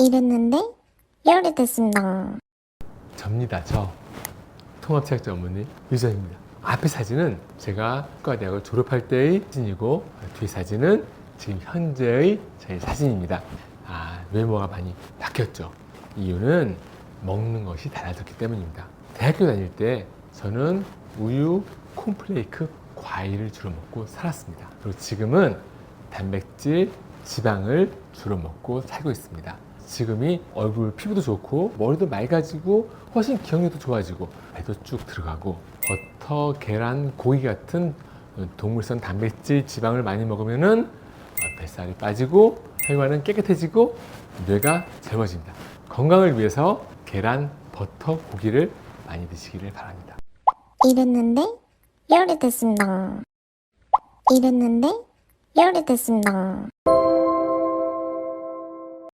이랬는데 열이 됐습니다. 접니다. 저 통합체육 전문의 유전입니다. 앞에 사진은 제가 국가대학을 졸업할 때의 사진이고 뒤 사진은 지금 현재의 제 사진입니다. 아 외모가 많이 바뀌었죠. 이유는 먹는 것이 달라졌기 때문입니다. 대학교 다닐 때 저는 우유, 콘플레이크, 과일을 주로 먹고 살았습니다. 그리고 지금은 단백질, 지방을 주로 먹고 살고 있습니다. 지금이 얼굴 피부도 좋고 머리도 맑아지고 훨씬 기억력도 좋아지고 배도 쭉 들어가고 버터, 계란, 고기 같은 동물성 단백질, 지방을 많이 먹으면은 어, 뱃살이 빠지고 혈관은 깨끗해지고 뇌가 젊어집니다. 건강을 위해서 계란, 버터, 고기를 많이 드시기를 바랍니다. 이랬는데 열이 됐습니다. 이랬는데 열이 됐습니다.